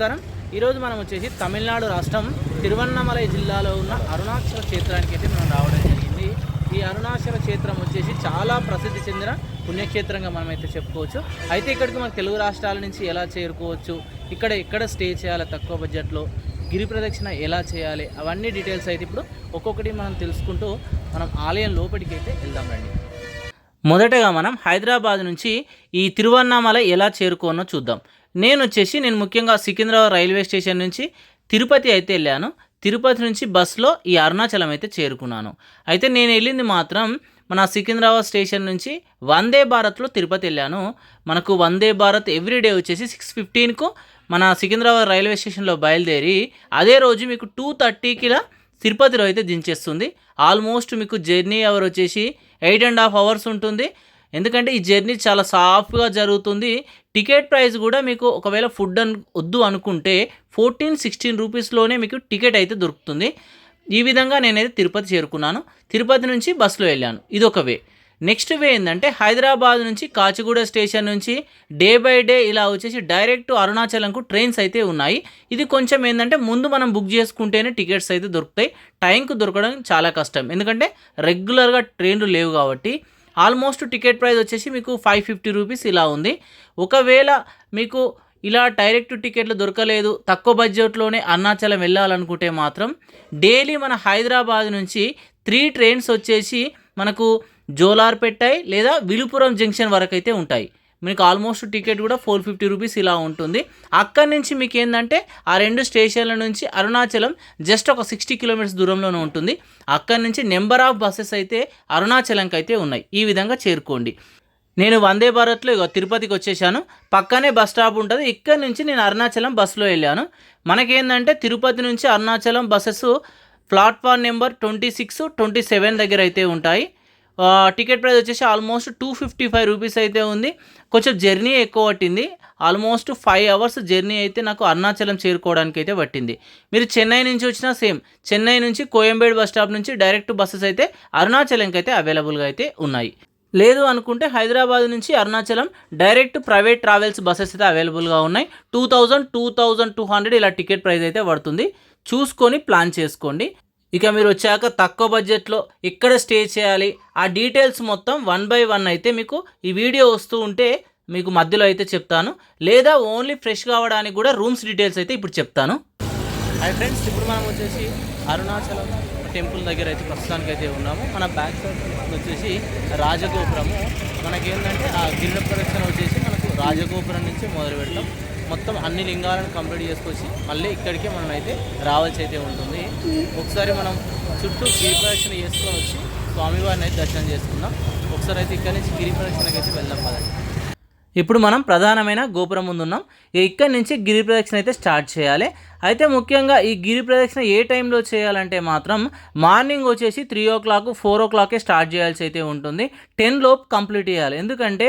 నమస్కారం. ఈరోజు మనం వచ్చేసి తమిళనాడు రాష్ట్రం తిరువన్నమలై జిల్లాలో ఉన్న అరుణాచల క్షేత్రానికి అయితే మనం రావడం జరిగింది. ఈ అరుణాచల క్షేత్రం వచ్చేసి చాలా ప్రసిద్ధి చెందిన పుణ్యక్షేత్రంగా మనం అయితే చెప్పుకోవచ్చు. అయితే ఇక్కడికి మన తెలుగు రాష్ట్రాల నుంచి ఎలా చేరుకోవచ్చు? ఇక్కడ ఎక్కడ స్టే చేయాలి తక్కువ బడ్జెట్లో? గిరి ప్రదక్షిణ ఎలా చేయాలి? అవన్నీ డీటెయిల్స్ అయితే ఇప్పుడు ఒక్కొక్కటి మనం తెలుసుకుంటూ మనం ఆలయం లోపలికి అయితే వెళ్దాం రండి. మొదటగా మనం హైదరాబాద్ నుంచి ఈ తిరువన్నామలై ఎలా చేరుకోనో చూద్దాం. నేను వచ్చేసి నేను ముఖ్యంగా సికింద్రాబాద్ రైల్వే స్టేషన్ నుంచి తిరుపతి అయితే వెళ్ళాను. తిరుపతి నుంచి బస్సులో ఈ అరుణాచలం అయితే చేరుకున్నాను. అయితే నేను వెళ్ళింది మాత్రం మన సికింద్రాబాద్ స్టేషన్ నుంచి వందే భారత్లో తిరుపతి వెళ్ళాను. మనకు వందే భారత్ ఎవ్రీడే వచ్చేసి సిక్స్ ఫిఫ్టీన్కు మన సికింద్రాబాద్ రైల్వే స్టేషన్లో బయలుదేరి అదే రోజు మీకు టూ థర్టీకిలా తిరుపతిలో అయితే దించేస్తుంది. ఆల్మోస్ట్ మీకు జర్నీ అవర్ వచ్చేసి ఎయిట్ అండ్ హాఫ్ అవర్స్ ఉంటుంది. ఎందుకంటే ఈ జర్నీ చాలా సాఫ్ట్గా జరుగుతుంది. టికెట్ ప్రైస్ కూడా మీకు ఒకవేళ ఫుడ్ అను వద్దు అనుకుంటే ఫోర్టీన్ సిక్స్టీన్ రూపీస్లోనే మీకు టికెట్ అయితే దొరుకుతుంది. ఈ విధంగా నేనైతే తిరుపతి చేరుకున్నాను. తిరుపతి నుంచి బస్సులో వెళ్ళాను. ఇది ఒక వే. నెక్స్ట్ వే ఏంటంటే హైదరాబాద్ నుంచి కాచిగూడ స్టేషన్ నుంచి డే బై డే ఇలా వచ్చేసి డైరెక్ట్ అరుణాచలంకు ట్రైన్స్ అయితే ఉన్నాయి. ఇది కొంచెం ఏంటంటే ముందు మనం బుక్ చేసుకుంటేనే టికెట్స్ అయితే దొరుకుతాయి. టైంకు దొరకడం చాలా కష్టం. ఎందుకంటే రెగ్యులర్గా ట్రైన్లు లేవు కాబట్టి ఆల్మోస్ట్ టికెట్ ప్రైస్ వచ్చేసి మీకు ఫైవ్ ఫిఫ్టీ రూపీస్ ఇలా ఉంది. ఒకవేళ మీకు ఇలా డైరెక్ట్ టికెట్లు దొరకలేదు తక్కువ బడ్జెట్లోనే అరుణాచలం వెళ్ళాలనుకుంటే మాత్రం డైలీ మన హైదరాబాద్ నుంచి త్రీ ట్రైన్స్ వచ్చేసి మనకు జోలార్పెట్టాయి లేదా విలుపురం జంక్షన్ వరకు అయితే ఉంటాయి. మీకు ఆల్మోస్ట్ టికెట్ కూడా ఫోర్ ఫిఫ్టీ రూపీస్ ఇలా ఉంటుంది. అక్కడి నుంచి మీకు ఏంటంటే ఆ రెండు స్టేషన్ల నుంచి అరుణాచలం జస్ట్ ఒక సిక్స్టీ కిలోమీటర్స్ దూరంలోనే ఉంటుంది. అక్కడి నుంచి నెంబర్ ఆఫ్ బస్సెస్ అయితే అరుణాచలంకి అయితే ఉన్నాయి. ఈ విధంగా చేరుకోండి. నేను వందే భారత్లో తిరుపతికి వచ్చేసాను. పక్కనే బస్ స్టాప్ ఉంటుంది. ఇక్కడ నుంచి నేను అరుణాచలం బస్సులో వెళ్ళాను. మనకేందంటే తిరుపతి నుంచి Arunachalam buses platform number twenty six twenty seven దగ్గర అయితే ఉంటాయి. టికెట్ ప్రైస్ వచ్చేసి almost two fifty five rupees అయితే ఉంది. కొంచెం జర్నీ ఎక్కువ పట్టింది. ఆల్మోస్ట్ ఫైవ్ అవర్స్ జర్నీ అయితే నాకు అరుణాచలం చేరుకోవడానికి అయితే పట్టింది. మీరు చెన్నై నుంచి వచ్చినా సేమ్. చెన్నై నుంచి కోయంబేడు బస్ స్టాప్ నుంచి డైరెక్ట్ బస్సెస్ అయితే అరుణాచలంకి అయితే అవైలబుల్గా అయితే ఉన్నాయి. లేదు అనుకుంటే హైదరాబాద్ నుంచి Arunachalam direct private travels buses అయితే అవైలబుల్గా ఉన్నాయి. Two thousand two thousand two hundred ఇలా టికెట్ ప్రైస్ అయితే పడుతుంది. చూసుకొని ప్లాన్ చేసుకోండి. ఇక మీరు వచ్చాక తక్కువ బడ్జెట్లో ఎక్కడ స్టే చేయాలి. ఆ డీటెయిల్స్ మొత్తం వన్ బై వన్ అయితే మీకు ఈ వీడియో వస్తూ ఉంటే మీకు మధ్యలో అయితే చెప్తాను. లేదా ఓన్లీ ఫ్రెష్ కావడానికి కూడా రూమ్స్ డీటెయిల్స్ అయితే ఇప్పుడు చెప్తాను. హాయ్ ఫ్రెండ్స్ ఇప్పుడు మనం వచ్చేసి అరుణాచలం టెంపుల్ దగ్గర అయితే ప్రస్తుతానికి అయితే ఉన్నాము. మన బ్యాక్ సైడ్ వచ్చేసి రాజగోపురము. మనకేంటంటే ఆ గిరిజ ప్రదక్షిణ వచ్చేసి మనకు రాజగోపురం నుంచి మొదలు పెడతాం. మొత్తం అన్ని లింగాలను కంప్లీట్ చేసుకొచ్చి మళ్ళీ ఇక్కడికే మనం అయితే రావాల్సి అయితే ఉంటుంది. ఒకసారి మనం చుట్టూ గిరి ప్రదక్షిణ చేసుకొని వచ్చి స్వామివారిని అయితే దర్శనం చేసుకుందాం. ఒకసారి అయితే ఇక్కడ నుంచి గిరి ప్రదక్షిణకి అయితే వెళ్దాం పదండి. ఇప్పుడు మనం ప్రధానమైన గోపురం ముందు ఉన్నాం ఇక్కడి నుంచి గిరి ప్రదక్షిణ అయితే స్టార్ట్ చేయాలి. అయితే ముఖ్యంగా ఈ గిరి ప్రదక్షిణ ఏ టైంలో చేయాలంటే మాత్రం మార్నింగ్ వచ్చేసి త్రీ ఓ క్లాక్ ఫోర్ ఓ క్లాకే స్టార్ట్ చేయాల్సి అయితే ఉంటుంది. టెన్ లోపు కంప్లీట్ చేయాలి. ఎందుకంటే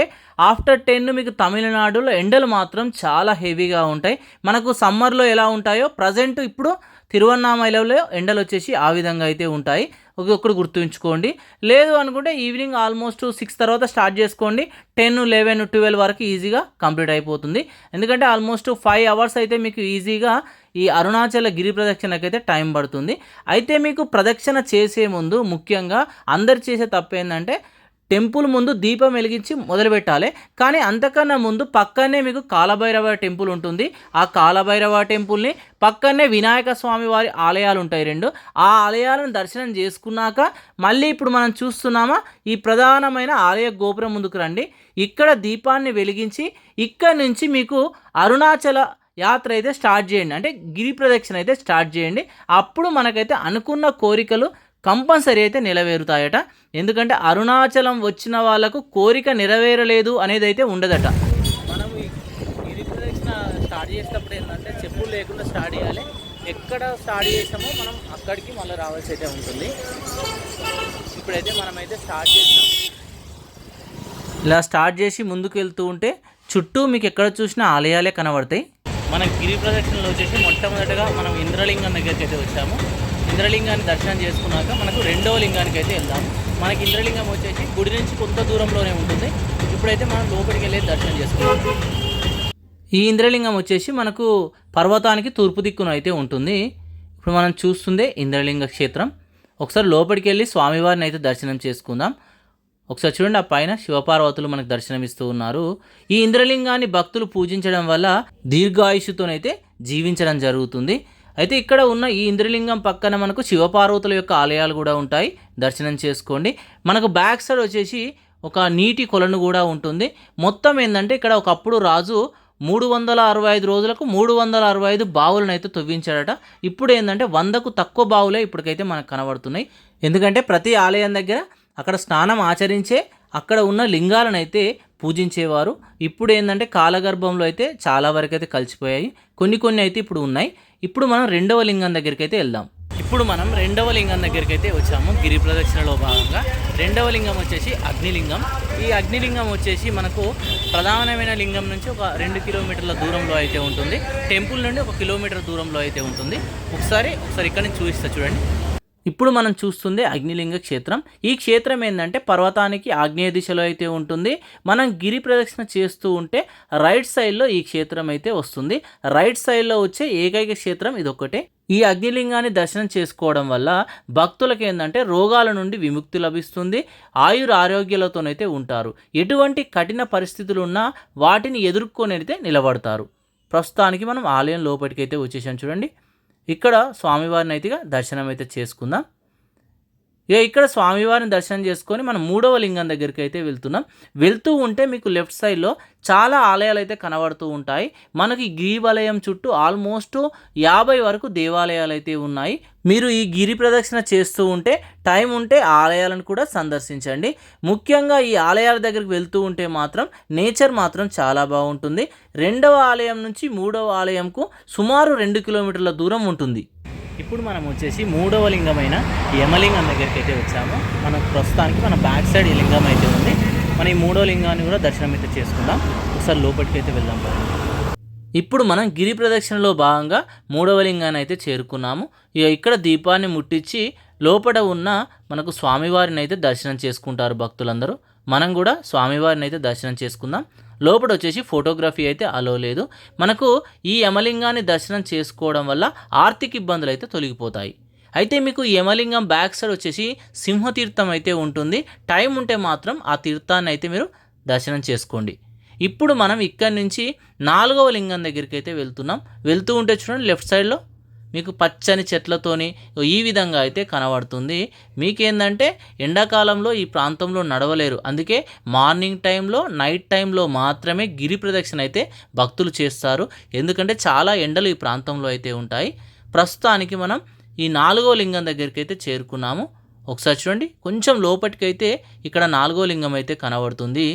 ఆఫ్టర్ టెన్ మీకు తమిళనాడులో ఎండలు మాత్రం చాలా హెవీగా ఉంటాయి. మనకు సమ్మర్లో ఎలా ఉంటాయో ప్రజెంట్ ఇప్పుడు తిరువన్నామలలో ఎండలు వచ్చేసి ఆ విధంగా అయితే ఉంటాయి. ఒక్కొక్కరు గుర్తుంచుకోండి. లేదు అనుకుంటే ఈవినింగ్ ఆల్మోస్ట్ సిక్స్ తర్వాత స్టార్ట్ చేసుకోండి. టెన్ లెవెన్ ట్వెల్వ్ వరకు ఈజీగా కంప్లీట్ అయిపోతుంది. ఎందుకంటే ఆల్మోస్ట్ ఫైవ్ అవర్స్ అయితే మీకు ఈజీగా ఈ అరుణాచల గిరి ప్రదక్షిణకైతే టైం పడుతుంది. అయితే మీకు ప్రదక్షిణ చేసే ముందు ముఖ్యంగా అందరు చేసే తప్పు ఏంటంటే టెంపుల్ ముందు దీపం వెలిగించి మొదలు పెట్టాలి కానీ అంతకన్నా ముందు పక్కనే మీకు కాలభైరవ టెంపుల్ ఉంటుంది. ఆ కాలభైరవ టెంపుల్ని పక్కనే వినాయక స్వామి వారి ఆలయాలు ఉంటాయి రెండు. ఆ ఆలయాలను దర్శనం చేసుకున్నాక మళ్ళీ ఇప్పుడు మనం చూస్తున్నామా ఈ ప్రధానమైన ఆలయ గోపురం ముందుకు రండి. ఇక్కడ దీపాన్ని వెలిగించి ఇక్కడ నుంచి మీకు అరుణాచల యాత్ర అయితే స్టార్ట్ చేయండి. అంటే గిరి ప్రదక్షిణ అయితే స్టార్ట్ చేయండి. అప్పుడు మనకైతే అనుకున్న కోరికలు కంపల్సరీ అయితే నెరవేరుతాయట. ఎందుకంటే అరుణాచలం వచ్చిన వాళ్ళకు కోరిక నెరవేరలేదు అనేది అయితే ఉండదట మనం గిరి ప్రదక్షిణ స్టార్ట్ చేసేటప్పుడు ఏంటంటే చెప్పులు లేకుండా స్టార్ట్ చేయాలి. ఎక్కడ స్టార్ట్ చేసామో మనం అక్కడికి మళ్ళీ రావాల్సి అయితే ఉంటుంది. ఇప్పుడైతే మనమైతే స్టార్ట్ చేస్తాం ఇలా స్టార్ట్ చేసి ముందుకు వెళ్తూ ఉంటే చుట్టూ మీకు ఎక్కడ చూసినా ఆలయాలే కనబడతాయి. మన గిరి ప్రదక్షిణలో వచ్చేసి మొట్టమొదటిగా మనం ఇంద్రలింగం దగ్గరికి అయితే వచ్చాము. ఇంద్రలింగాన్ని దర్శనం చేసుకున్నాక మనకు రెండవ లింగానికి అయితే వెళ్దాం. మనకి ఇంద్రలింగం వచ్చేసి గుడి నుంచి కొంత దూరంలోనే ఉంటుంది. ఇప్పుడైతే మనం లోపలికి వెళ్ళి దర్శనం చేసుకుంటాం ఈ ఇంద్రలింగం వచ్చేసి మనకు పర్వతానికి తూర్పు దిక్కున అయితే ఉంటుంది. ఇప్పుడు మనం చూస్తుందే ఇంద్రలింగ క్షేత్రం. ఒకసారి లోపలికి వెళ్ళి స్వామివారిని అయితే దర్శనం చేసుకుందాం. ఒకసారి చూడండి ఆ పైన శివపార్వతులు మనకు దర్శనమిస్తూ ఉన్నారు. ఈ ఇంద్రలింగాన్ని భక్తులు పూజించడం వల్ల దీర్ఘాయుషుతోనైతే జీవించడం జరుగుతుంది. అయితే ఇక్కడ ఉన్న ఈ ఇంద్రలింగం పక్కన మనకు శివపార్వతుల యొక్క ఆలయాలు కూడా ఉంటాయి. దర్శనం చేసుకోండి. మనకు బ్యాక్ సైడ్ వచ్చేసి ఒక నీటి కొలను కూడా ఉంటుంది. మొత్తం ఏంటంటే ఇక్కడ ఒకప్పుడు రాజు మూడు వందల అరవై ఐదు రోజులకు మూడు వందల అరవై ఐదు బావులను అయితే తవ్వించాడట. ఇప్పుడు ఏంటంటే వందకు తక్కువ బావులే ఇప్పటికైతే మనకు కనబడుతున్నాయి. ఎందుకంటే ప్రతి ఆలయం దగ్గర అక్కడ స్నానం ఆచరించే అక్కడ ఉన్న లింగాలను అయితే పూజించేవారు. ఇప్పుడు ఏంటంటే కాలగర్భంలో అయితే చాలా వరకు అయితే కలిసిపోయాయి. కొన్ని కొన్ని అయితే ఇప్పుడు ఉన్నాయి. ఇప్పుడు మనం రెండవ లింగం దగ్గరికి అయితే వెళ్దాం. ఇప్పుడు మనం రెండవ లింగం దగ్గరికి అయితే వచ్చాము గిరి ప్రదక్షిణలో భాగంగా. రెండవ లింగం వచ్చేసి అగ్నిలింగం. ఈ అగ్నిలింగం వచ్చేసి మనకు ప్రధానమైన లింగం నుంచి ఒక రెండు కిలోమీటర్ల దూరంలో అయితే ఉంటుంది. టెంపుల్ నుండి ఒక కిలోమీటర్ దూరంలో అయితే ఉంటుంది. ఒకసారి ఒకసారి ఇక్కడ నుంచి చూపిస్తా చూడండి. ఇప్పుడు మనం చూస్తుంది అగ్నిలింగ క్షేత్రం. ఈ క్షేత్రం ఏంటంటే పర్వతానికి ఆగ్నేయ దిశలో అయితే ఉంటుంది. మనం గిరి ప్రదక్షిణ చేస్తూ ఉంటే రైట్ సైడ్లో ఈ క్షేత్రం అయితే వస్తుంది. రైట్ సైడ్లో వచ్చే ఏకైక క్షేత్రం ఇదొక్కటే. ఈ అగ్నిలింగాన్ని దర్శనం చేసుకోవడం వల్ల భక్తులకు ఏంటంటే రోగాల నుండి విముక్తి లభిస్తుంది. ఆయుర ఆరోగ్యాలతోనైతే ఉంటారు. ఎటువంటి కఠిన పరిస్థితులు ఉన్నా వాటిని ఎదుర్కొని అయితే నిలబడతారు. ప్రస్తుతానికి మనం ఆలయం లోపలికైతే అయితే వచ్చేసాం చూడండి. ఇక్కడ స్వామివారిని అయితే దర్శనం అయితే చేసుకుందాం. ఇక ఇక్కడ స్వామివారిని దర్శనం చేసుకొని మనం మూడవ లింగం దగ్గరికి అయితే వెళ్తున్నాం. వెళ్తూ ఉంటే మీకు లెఫ్ట్ సైడ్లో చాలా ఆలయాలు అయితే కనబడుతూ ఉంటాయి. మనకి గిరివలయం చుట్టూ ఆల్మోస్ట్ యాభై వరకు దేవాలయాలు అయితే ఉన్నాయి. మీరు ఈ గిరి ప్రదక్షిణ చేస్తూ ఉంటే టైం ఉంటే ఆలయాలను కూడా సందర్శించండి. ముఖ్యంగా ఈ ఆలయాల దగ్గరికి వెళ్తూ ఉంటే మాత్రం నేచర్ మాత్రం చాలా బాగుంటుంది. రెండవ ఆలయం నుంచి మూడవ ఆలయంకు సుమారు రెండు కిలోమీటర్ల దూరం ఉంటుంది. ఇప్పుడు మనం వచ్చేసి మూడవ లింగమైన యమలింగం దగ్గరికి అయితే వచ్చాము. మనం ప్రస్తుతానికి మన బ్యాక్ సైడ్ ఈ లింగం అయితే ఉంది. మన ఈ మూడవ లింగాన్ని కూడా దర్శనం అయితే చేసుకుందాం. ఒకసారి లోపలికి అయితే వెళ్దాం ఇప్పుడు మనం గిరి ప్రదక్షిణలో భాగంగా మూడవ లింగాన్ని అయితే చేరుకున్నాము. ఇక ఇక్కడ దీపాన్ని ముట్టించి లోపల ఉన్న మనకు స్వామివారిని అయితే దర్శనం చేసుకుంటారు భక్తులందరూ. మనం కూడా స్వామివారిని అయితే దర్శనం చేసుకుందాం. లోపల వచ్చేసి ఫోటోగ్రఫీ అయితే అలో లేదు. మనకు ఈ యమలింగాన్ని దర్శనం చేసుకోవడం వల్ల ఆర్థిక ఇబ్బందులు అయితే తొలగిపోతాయి. అయితే మీకు యమలింగం బ్యాక్ సైడ్ వచ్చేసి సింహతీర్థం అయితే ఉంటుంది. టైం ఉంటే మాత్రం ఆ తీర్థాన్ని అయితే మీరు దర్శనం చేసుకోండి. ఇప్పుడు మనం ఇక్కడి నుంచి నాలుగవ లింగం దగ్గరికి అయితే వెళ్తున్నాం. వెళ్తూ ఉంటే చూడండి లెఫ్ట్ సైడ్లో మీకు పచ్చని చెట్లతోని ఈ విధంగా అయితే కనబడుతుంది. మీకేందంటే ఎండాకాలంలో ఈ ప్రాంతంలో నడవలేరు. అందుకే మార్నింగ్ టైంలో నైట్ టైంలో మాత్రమే గిరి ప్రదక్షిణ అయితే భక్తులు చేస్తారు. ఎందుకంటే చాలా ఎండలు ఈ ప్రాంతంలో అయితే ఉంటాయి. ప్రస్తుతానికి మనం ఈ నాలుగో లింగం దగ్గరికి అయితే చేరుకున్నాము. ఒకసారి చూడండి కొంచెం లోపటికైతే ఇక్కడ నాలుగో లింగం అయితే కనబడుతుంది.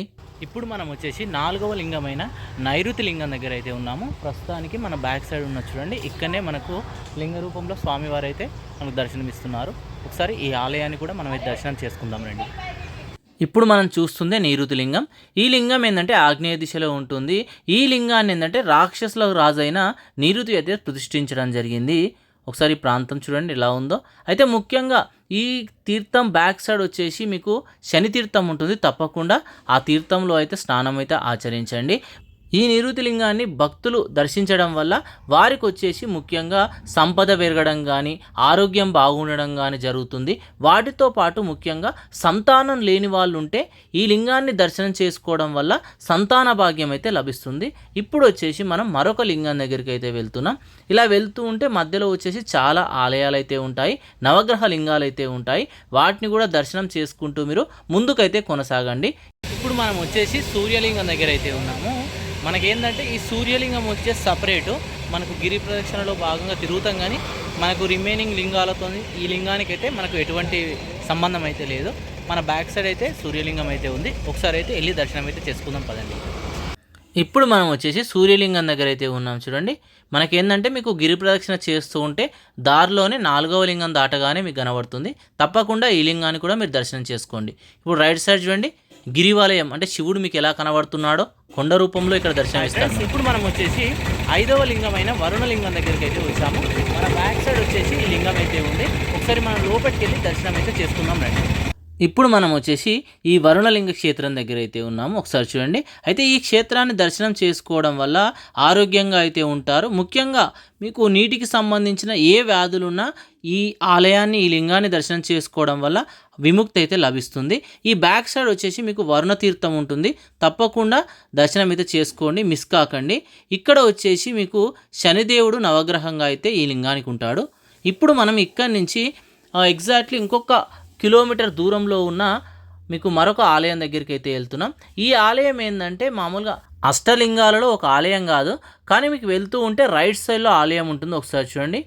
ఇప్పుడు మనం వచ్చేసి నాలుగవ లింగమైన నైరుతి లింగం దగ్గర అయితే ఉన్నాము. ప్రస్తుతానికి మన బ్యాక్ సైడ్ ఉన్న చూడండి ఇక్కడనే మనకు లింగ రూపంలో స్వామివారు అయితే మనకు దర్శనమిస్తున్నారు. ఒకసారి ఈ ఆలయాన్ని కూడా మనం దర్శనం చేసుకుందాం రండి. ఇప్పుడు మనం చూస్తుందే నైరుతి లింగం. ఈ లింగం ఏంటంటే ఆగ్నేయ దిశలో ఉంటుంది. ఈ లింగాన్ని ఏంటంటే రాక్షసుల రాజైన నీరుతి అయితే ప్రతిష్ఠించడం జరిగింది. ఒకసారి ప్రాంతం చూడండి ఎలా ఉందో. అయితే ముఖ్యంగా ఈ తీర్థం బ్యాక్ సైడ్ వచ్చేసి మీకు శని తీర్థం ఉంటుంది. తప్పకుండా ఆ తీర్థంలో అయితే స్నానం అయితే ఆచరించండి. ఈ నిరుతి లింగాన్ని భక్తులు దర్శించడం వల్ల వారికి వచ్చేసి ముఖ్యంగా సంపద పెరగడం కానీ ఆరోగ్యం బాగుండడం కానీ జరుగుతుంది. వాటితో పాటు ముఖ్యంగా సంతానం లేని వాళ్ళు ఉంటే ఈ లింగాన్ని దర్శనం చేసుకోవడం వల్ల సంతాన భాగ్యం అయితే లభిస్తుంది. ఇప్పుడు వచ్చేసి మనం మరొక లింగం దగ్గరికి అయితే వెళ్తున్నాం. ఇలా వెళ్తూ ఉంటే మధ్యలో వచ్చేసి చాలా ఆలయాలు అయితే ఉంటాయి నవగ్రహ లింగాలు అయితే ఉంటాయి. వాటిని కూడా దర్శనం చేసుకుంటూ మీరు ముందుకైతే కొనసాగండి. ఇప్పుడు మనం వచ్చేసి సూర్యలింగం దగ్గర అయితే ఉన్నాము. మనకేంటంటే ఈ సూర్యలింగం వచ్చేసి సపరేటు మనకు గిరి ప్రదక్షిణలో భాగంగా తిరుగుతాం కానీ మనకు రిమైనింగ్ లింగాలతో ఈ లింగానికి అయితే మనకు ఎటువంటి సంబంధం అయితే లేదు. మన బ్యాక్ సైడ్ అయితే సూర్యలింగం అయితే ఉంది. ఒకసారి అయితే వెళ్ళి దర్శనం అయితే చేసుకుందాం పదండి. ఇప్పుడు మనం వచ్చేసి సూర్యలింగం దగ్గర అయితే ఉన్నాం చూడండి. మనకేంటంటే మీకు గిరి ప్రదక్షిణ చేస్తూ ఉంటే దారిలోనే నాలుగవ లింగం దాటగానే మీకు కనబడుతుంది. తప్పకుండా ఈ లింగాన్ని కూడా మీరు దర్శనం చేసుకోండి. ఇప్పుడు రైట్ సైడ్ చూడండి. గిరివాలయం అంటే శివుడు మీకు ఎలా కనబడుతున్నాడో కొండ రూపంలో ఇక్కడ దర్శనమిస్తాడు ఇప్పుడు మనం వచ్చేసి ఐదవ లింగమైన వరుణ లింగం దగ్గరికి అయితే వచ్చాము. మన బ్యాక్ సైడ్ వచ్చేసి ఈ లింగం అయితే ఉంది. ఒకసారి మనం లోపలికి వెళ్ళి దర్శనం అయితే చేసుకుందాం రండి. ఇప్పుడు మనం వచ్చేసి ఈ వరుణలింగ క్షేత్రం దగ్గర అయితే ఉన్నాము. ఒకసారి చూడండి. అయితే ఈ క్షేత్రాన్ని దర్శనం చేసుకోవడం వల్ల ఆరోగ్యంగా అయితే ఉంటారు. ముఖ్యంగా మీకు నీటికి సంబంధించిన ఏ వ్యాధులున్నా ఈ ఆలయాన్ని ఈ లింగాన్ని దర్శనం చేసుకోవడం వల్ల విముక్తి అయితే లభిస్తుంది. ఈ బ్యాక్ సైడ్ వచ్చేసి మీకు వరుణ తీర్థం ఉంటుంది. తప్పకుండా దర్శనం అయితే చేసుకోండి. మిస్ కాకండి. ఇక్కడ వచ్చేసి మీకు శనిదేవుడు నవగ్రహంగా అయితే ఈ లింగానికి ఉంటాడు. ఇప్పుడు మనం ఇక్కడి నుంచి ఎగ్జాక్ట్లీ ఇంకొక కిలోమీటర్ దూరంలో ఉన్న మీకు మరొక ఆలయం దగ్గరికి అయితే వెళ్తున్నాం. ఈ ఆలయం ఏంటంటే మామూలుగా అష్టలింగాలలో ఒక ఆలయం కాదు కానీ మీకు వెళ్తూ ఉంటే రైట్ సైడ్లో ఆలయం ఉంటుంది. ఒకసారి చూడండి.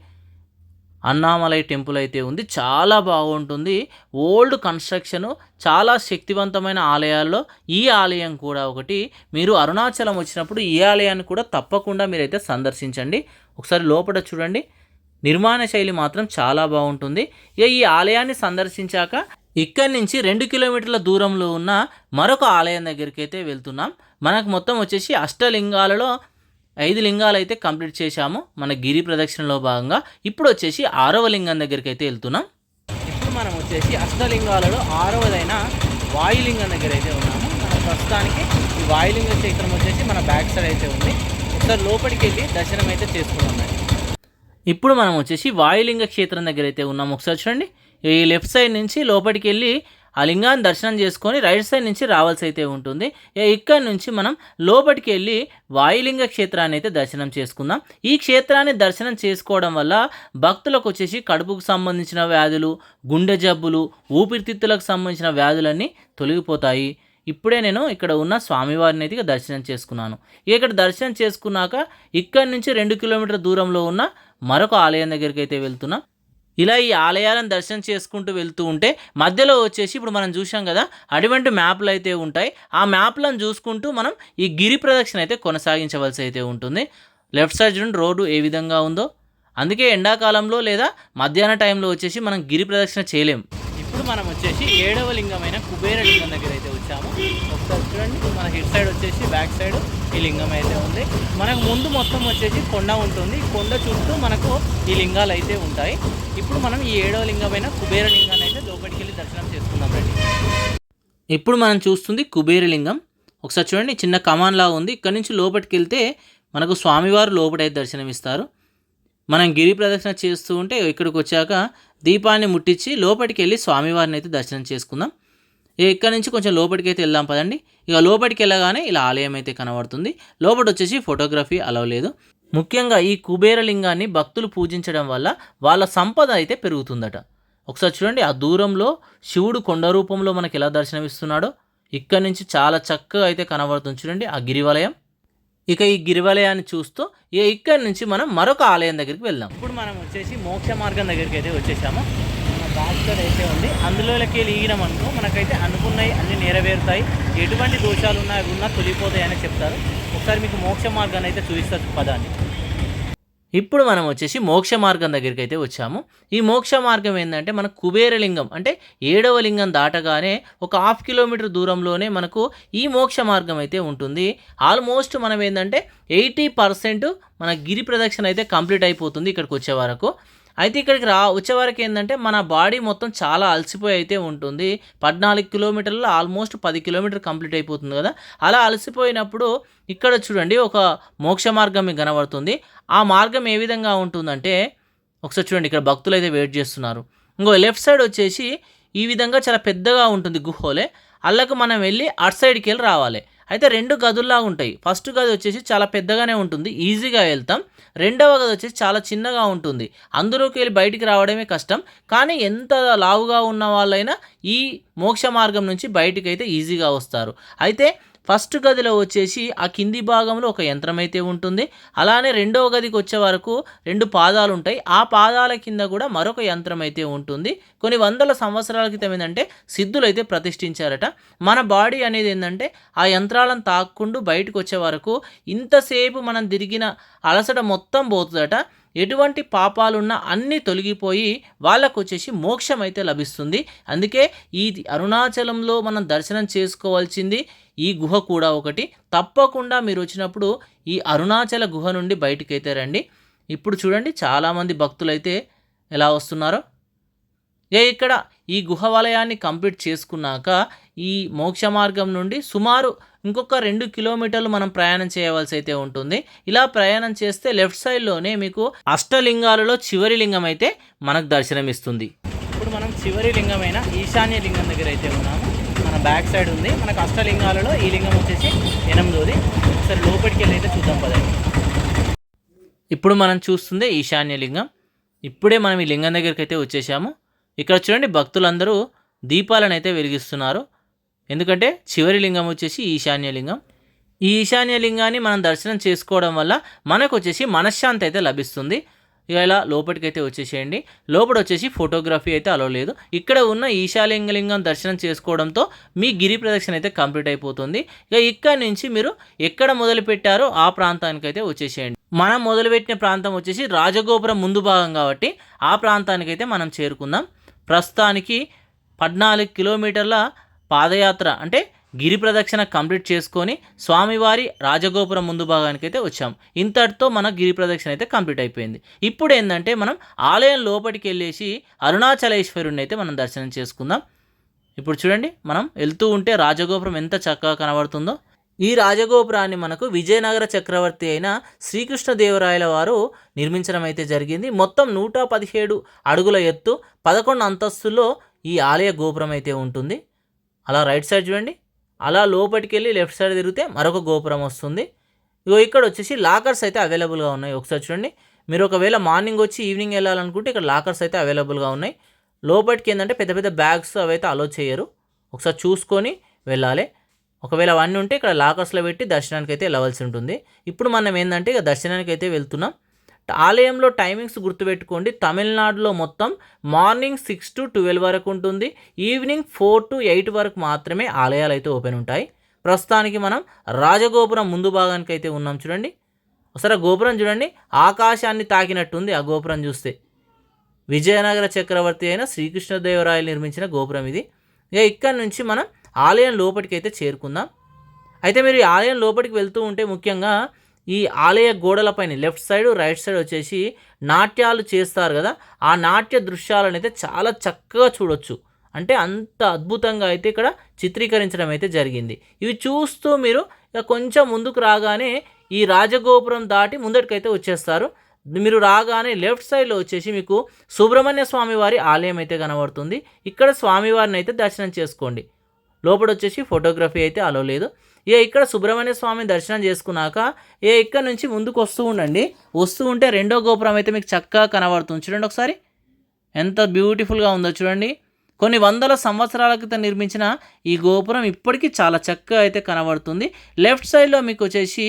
అన్నామలై టెంపుల్ అయితే ఉంది. చాలా బాగుంటుంది. ఓల్డ్ కన్స్ట్రక్షన్ చాలా శక్తివంతమైన ఆలయాల్లో ఈ ఆలయం కూడా ఒకటి. మీరు అరుణాచలం వచ్చినప్పుడు ఈ ఆలయాన్ని కూడా తప్పకుండా మీరైతే సందర్శించండి. ఒకసారి లోపల చూడండి. నిర్మాణ శైలి మాత్రం చాలా బాగుంటుంది. ఇక ఈ ఆలయాన్ని సందర్శించాక ఇక్కడి నుంచి రెండు కిలోమీటర్ల దూరంలో ఉన్న మరొక ఆలయం దగ్గరికి అయితే వెళ్తున్నాం. మనకు మొత్తం వచ్చేసి అష్టలింగాలలో ఐదు లింగాలు అయితే కంప్లీట్ చేశాము. మన గిరి ప్రదక్షిణలో భాగంగా ఇప్పుడు వచ్చేసి ఆరవ లింగం దగ్గరికి అయితే వెళ్తున్నాం. ఇప్పుడు మనం వచ్చేసి అష్టలింగాలలో ఆరవదైన వాయులింగం దగ్గర అయితే ఉన్నాము. మన ప్రస్తుతానికి ఈ వాయులింగ క్షేత్రం వచ్చేసి మన బ్యాక్ సైడ్ అయితే ఉంది. ఒకసారి లోపలికి వెళ్ళి దర్శనం అయితే చేసుకున్నాం మరి. ఇప్పుడు మనం వచ్చేసి వాయులింగ క్షేత్రం దగ్గర అయితే ఉన్నాం ఒకసారి చూడండి. ఈ లెఫ్ట్ సైడ్ నుంచి లోపలికి వెళ్ళి ఆ లింగాన్ని దర్శనం చేసుకొని రైట్ సైడ్ నుంచి రావాల్సి అయితే ఉంటుంది ఇక్కడ నుంచి మనం లోపలికి వెళ్ళి వాయులింగ క్షేత్రాన్ని అయితే దర్శనం చేసుకుందాం. ఈ క్షేత్రాన్ని దర్శనం చేసుకోవడం వల్ల భక్తులకు వచ్చేసి కడుపుకు సంబంధించిన వ్యాధులు గుండె జబ్బులు ఊపిరితిత్తులకు సంబంధించిన వ్యాధులన్నీ తొలగిపోతాయి. ఇప్పుడే నేను ఇక్కడ ఉన్న స్వామివారిని అయితే దర్శనం చేసుకున్నాను. ఇక్కడ దర్శనం చేసుకున్నాక ఇక్కడి నుంచి రెండు కిలోమీటర్ దూరంలో ఉన్న మరొక ఆలయం దగ్గరికి అయితే వెళ్తున్నాం. ఇలా ఈ ఆలయాలను దర్శనం చేసుకుంటూ వెళ్తూ ఉంటే మధ్యలో వచ్చేసి ఇప్పుడు మనం చూసాం కదా అటువంటి మ్యాప్లు అయితే ఉంటాయి. ఆ మ్యాప్లను చూసుకుంటూ మనం ఈ గిరి ప్రదక్షిణ అయితే కొనసాగించవలసి అయితే ఉంటుంది. లెఫ్ట్ సైడ్ చూడండి రోడ్డు ఏ విధంగా ఉందో. అందుకే ఎండాకాలంలో లేదా మధ్యాహ్న టైంలో వచ్చేసి మనం గిరి ప్రదక్షిణ చేయలేం. ఇప్పుడు మనం వచ్చేసి ఏడవ లింగమైన కుబేర లింగం దగ్గర అయితే ఒకసారి చూడండి మన హిట్ సైడ్ వచ్చేసి బ్యాక్ సైడ్ ఈ లింగం అయితే ఉంది. మనకు ముందు మొత్తం వచ్చేసి కొండ ఉంటుంది. కొండ చుట్టూ మనకు ఈ లింగాలు అయితే ఉంటాయి. ఇప్పుడు మనం ఈ ఏడవ లింగమైన కుబేర లింగాన్ని అయితే లోపలికి వెళ్ళి దర్శనం చేసుకుందాం రండి. ఇప్పుడు మనం చూస్తుంది కుబేర లింగం. ఒకసారి చూడండి చిన్న కమాన్లా ఉంది. ఇక్కడ నుంచి లోపలికి వెళ్తే మనకు స్వామివారు లోపలైతే దర్శనమిస్తారు. మనం గిరి ప్రదక్షిణ చేస్తూ ఉంటే ఇక్కడికి వచ్చాక దీపాన్ని ముట్టించి లోపలికి వెళ్ళి స్వామివారిని అయితే దర్శనం చేసుకుందాం. ఇక్కడ నుంచి కొంచెం లోపలికి అయితే వెళ్దాం పదండి. ఇక లోపలికి వెళ్ళగానే ఇలా ఆలయం అయితే కనబడుతుంది. లోపల వచ్చేసి ఫోటోగ్రఫీ అలవ్ లేదు. ముఖ్యంగా ఈ కుబేర లింగాన్ని భక్తులు పూజించడం వల్ల వాళ్ళ సంపద అయితే పెరుగుతుందట. ఒకసారి చూడండి ఆ దూరంలో శివుడు కొండ రూపంలో మనకి ఎలా దర్శనమిస్తున్నాడో. ఇక్కడ నుంచి చాలా చక్కగా అయితే కనబడుతుంది చూడండి ఆ గిరివలయం. ఇక ఈ గిరివలయాన్ని చూస్తూ ఇక ఇక్కడి నుంచి మనం మరొక ఆలయం దగ్గరికి వెళ్దాం. ఇప్పుడు మనం వచ్చేసి మోక్ష మార్గం దగ్గరికి అయితే వచ్చేసాము. మన అయితే ఉంది. అందులోకి వెళ్ళి అనుకో మనకైతే అనుకున్నవి అన్ని నెరవేరుతాయి. ఎటువంటి దోషాలు ఉన్నా ఉన్నా తొలిపోతాయని చెప్తారు. ఒకసారి మీకు మోక్ష మార్గాన్ని అయితే చూపిస్తారు పదాన్ని. ఇప్పుడు మనం వచ్చేసి మోక్ష మార్గం దగ్గరికి అయితే వచ్చాము. ఈ మోక్ష మార్గం ఏంటంటే మన కుబేరలింగం అంటే ఏడవ లింగం దాటగానే ఒక హాఫ్ కిలోమీటర్ దూరంలోనే మనకు ఈ మోక్ష మార్గం అయితే ఉంటుంది. ఆల్మోస్ట్ మనం ఏంటంటే ఎయిటీ పర్సెంట్ మన గిరి ప్రదక్షిణ అయితే కంప్లీట్ అయిపోతుంది ఇక్కడికి వచ్చే వరకు. అయితే ఇక్కడికి రా వచ్చేవరకు ఏంటంటే మన బాడీ మొత్తం చాలా అలసిపోయి అయితే ఉంటుంది. పద్నాలుగు కిలోమీటర్లు ఆల్మోస్ట్ పది కిలోమీటర్ కంప్లీట్ అయిపోతుంది కదా. అలా అలసిపోయినప్పుడు ఇక్కడ చూడండి ఒక మోక్ష మార్గం మీకు కనబడుతుంది. ఆ మార్గం ఏ విధంగా ఉంటుందంటే ఒకసారి చూడండి ఇక్కడ భక్తులు అయితే వెయిట్ చేస్తున్నారు. ఇంకో లెఫ్ట్ సైడ్ వచ్చేసి ఈ విధంగా చాలా పెద్దగా ఉంటుంది గుహోలే. అల్లకు మనం వెళ్ళి అటు సైడ్కి వెళ్ళి రావాలి. అయితే రెండు గదుల్లా ఉంటాయి. ఫస్ట్ గది వచ్చేసి చాలా పెద్దగానే ఉంటుంది. ఈజీగా వెళ్తాం. రెండవ గది వచ్చేసి చాలా చిన్నగా ఉంటుంది. అందులోకి వెళ్ళి బయటికి రావడమే కష్టం. కానీ ఎంత లావుగా ఉన్న వాళ్ళైనా ఈ మోక్ష మార్గం నుంచి బయటికి అయితే ఈజీగా వస్తారు. అయితే ఫస్ట్ గదిలో వచ్చేసి ఆ కింది భాగంలో ఒక యంత్రం అయితే ఉంటుంది. అలానే రెండవ గదికి వచ్చే వరకు రెండు పాదాలు ఉంటాయి. ఆ పాదాల కింద కూడా మరొక యంత్రం అయితే ఉంటుంది. కొన్ని వందల సంవత్సరాల క్రితం ఏంటంటే సిద్ధులు అయితే ప్రతిష్ఠించారట. మన బాడీ అనేది ఏంటంటే ఆ యంత్రాలను తాక్కుండా బయటకు వచ్చే వరకు ఇంతసేపు మనం తిరిగిన అలసట మొత్తం పోతుందట. ఎటువంటి పాపాలున్నా అన్నీ తొలగిపోయి వాళ్ళకు వచ్చేసి మోక్షం అయితే లభిస్తుంది. అందుకే ఈ అరుణాచలంలో మనం దర్శనం చేసుకోవాల్సింది ఈ గుహ కూడా ఒకటి. తప్పకుండా మీరు వచ్చినప్పుడు ఈ అరుణాచల గుహ నుండి బయటికి అయితే రండి. ఇప్పుడు చూడండి చాలామంది భక్తులు అయితే ఎలా వస్తున్నారో. ఏ ఇక్కడ ఈ గుహ వలయాన్ని కంప్లీట్ చేసుకున్నాక ఈ మోక్ష మార్గం నుండి సుమారు ఇంకొక రెండు కిలోమీటర్లు మనం ప్రయాణం చేయవలసి అయితే ఉంటుంది. ఇలా ప్రయాణం చేస్తే లెఫ్ట్ సైడ్లోనే మీకు అష్టలింగాలలో చివరి లింగం అయితే మనకు దర్శనమిస్తుంది. ఇప్పుడు మనం చివరి లింగమైన ఈశాన్య లింగం దగ్గర అయితే ఉన్నాము. మన బ్యాక్ సైడ్ ఉంది. మనకు అష్టలింగాలలో ఈ లింగం వచ్చేసి ఎనిమిదోది. ఒకసారి లోపలికి వెళ్ళి అయితే చూద్దాం పదండి. ఇప్పుడు మనం చూస్తుంది ఈశాన్య లింగం. ఇప్పుడే మనం ఈ లింగం దగ్గరికి అయితే వచ్చేసాము. ఇక్కడ చూడండి భక్తులందరూ దీపాలను అయితే వెలిగిస్తున్నారు. ఎందుకంటే చివరి లింగం వచ్చేసి ఈశాన్య లింగం. ఈ ఈశాన్య లింగాన్ని మనం దర్శనం చేసుకోవడం వల్ల మనకు వచ్చేసి మనశ్శాంతి అయితే లభిస్తుంది. ఇక ఇలా లోపలికైతే వచ్చేసేయండి. లోపల వచ్చేసి ఫోటోగ్రఫీ అయితే అలో లేదు. ఇక్కడ ఉన్న ఈశాలింగలింగం దర్శనం చేసుకోవడంతో మీ గిరి ప్రదక్షిణ అయితే కంప్లీట్ అయిపోతుంది. ఇక ఇక్కడ నుంచి మీరు ఎక్కడ మొదలు పెట్టారో ఆ ప్రాంతానికి అయితే వచ్చేసేయండి. మనం మొదలుపెట్టిన ప్రాంతం వచ్చేసి రాజగోపురం ముందు భాగం కాబట్టి ఆ ప్రాంతానికి అయితే మనం చేరుకుందాం. ప్రస్తుతానికి పద్నాలుగు కిలోమీటర్ల పాదయాత్ర అంటే గిరి ప్రదక్షిణ కంప్లీట్ చేసుకొని స్వామివారి రాజగోపురం ముందు భాగానికి అయితే వచ్చాం. ఇంతటితో మన గిరి ప్రదక్షిణ అయితే కంప్లీట్ అయిపోయింది. ఇప్పుడు ఏంటంటే మనం ఆలయం లోపలికి వెళ్ళేసి అరుణాచలేశ్వరుని అయితే మనం దర్శనం చేసుకుందాం. ఇప్పుడు చూడండి మనం వెళ్తూ ఉంటే రాజగోపురం ఎంత చక్కగా కనబడుతుందో. ఈ రాజగోపురాన్ని మనకు విజయనగర చక్రవర్తి అయిన శ్రీకృష్ణదేవరాయల వారు నిర్మించడం అయితే జరిగింది. మొత్తం నూట పదిహేడు అడుగుల ఎత్తు పదకొండు అంతస్తుల్లో ఈ ఆలయ గోపురం అయితే ఉంటుంది. అలా రైట్ సైడ్ చూడండి. అలా లోపలికి వెళ్ళి లెఫ్ట్ సైడ్ తిరిగితే మరొక గోపురం వస్తుంది. ఇగో ఇక్కడ వచ్చేసి లాకర్స్ అయితే అవైలబుల్గా ఉన్నాయి. ఒకసారి చూడండి. మీరు ఒకవేళ మార్నింగ్ వచ్చి ఈవినింగ్ వెళ్ళాలనుకుంటే ఇక్కడ లాకర్స్ అయితే అవైలబుల్గా ఉన్నాయి. లోపలికి ఏంటంటే పెద్ద పెద్ద బ్యాగ్స్ అవి అయితే అలో చేయరు. ఒకసారి చూసుకొని వెళ్ళాలి. ఒకవేళ అవన్నీ ఉంటే ఇక్కడ లాకర్స్లో పెట్టి దర్శనానికి అయితే వెళ్ళవలసి ఉంటుంది. ఇప్పుడు మనం ఏంటంటే ఇక దర్శనానికి అయితే వెళ్తున్నాం. ఆలయంలో టైమింగ్స్ గుర్తుపెట్టుకోండి. తమిళనాడులో మొత్తం మార్నింగ్ సిక్స్ టు ట్వెల్వ్ వరకు ఉంటుంది. ఈవినింగ్ ఫోర్ టు ఎయిట్ వరకు మాత్రమే ఆలయాలు అయితే ఓపెన్ ఉంటాయి. ప్రస్తుతానికి మనం రాజగోపురం ముందు భాగానికి అయితే ఉన్నాం చూడండి. ఒకసారి గోపురం చూడండి. ఆకాశాన్ని తాకినట్టుంది ఆ గోపురం చూస్తే. విజయనగర చక్రవర్తి అయిన శ్రీకృష్ణదేవరాయలు నిర్మించిన గోపురం ఇది. ఇక ఇక్కడ నుంచి మనం ఆలయం లోపలికి అయితే చేరుకుందాం. అయితే మీరు ఈ ఆలయం లోపలికి వెళ్తూ ఉంటే ముఖ్యంగా ఈ ఆలయ గోడలపైన లెఫ్ట్ సైడ్ రైట్ సైడ్ వచ్చేసి నాట్యాలు చేస్తారు కదా. ఆ నాట్య దృశ్యాలను అయితే చాలా చక్కగా చూడొచ్చు. అంటే అంత అద్భుతంగా అయితే ఇక్కడ చిత్రీకరించడం అయితే జరిగింది. ఇవి చూస్తూ మీరు కొంచెం ముందుకు రాగానే ఈ రాజగోపురం దాటి ముందటికైతే వచ్చేస్తారు. మీరు రాగానే లెఫ్ట్ సైడ్లో వచ్చేసి మీకు సుబ్రహ్మణ్య స్వామి వారి ఆలయం అయితే కనబడుతుంది. ఇక్కడ స్వామివారిని అయితే దర్శనం చేసుకోండి. లోపల వచ్చేసి ఫోటోగ్రఫీ అయితే అలో లేదు. ఏ ఇక్కడ సుబ్రహ్మణ్య స్వామి దర్శనం చేసుకున్నాక ఏ ఇక్కడ నుంచి ముందుకు వస్తూ ఉండండి. వస్తూ ఉంటే రెండో గోపురం అయితే మీకు చక్కగా కనబడుతుంది. చూడండి ఒకసారి. ఎంత బ్యూటిఫుల్గా ఉందో చూడండి. కొన్ని వందల సంవత్సరాల క్రితం నిర్మించిన ఈ గోపురం ఇప్పటికీ చాలా చక్కగా అయితే కనబడుతుంది. లెఫ్ట్ సైడ్లో మీకు వచ్చేసి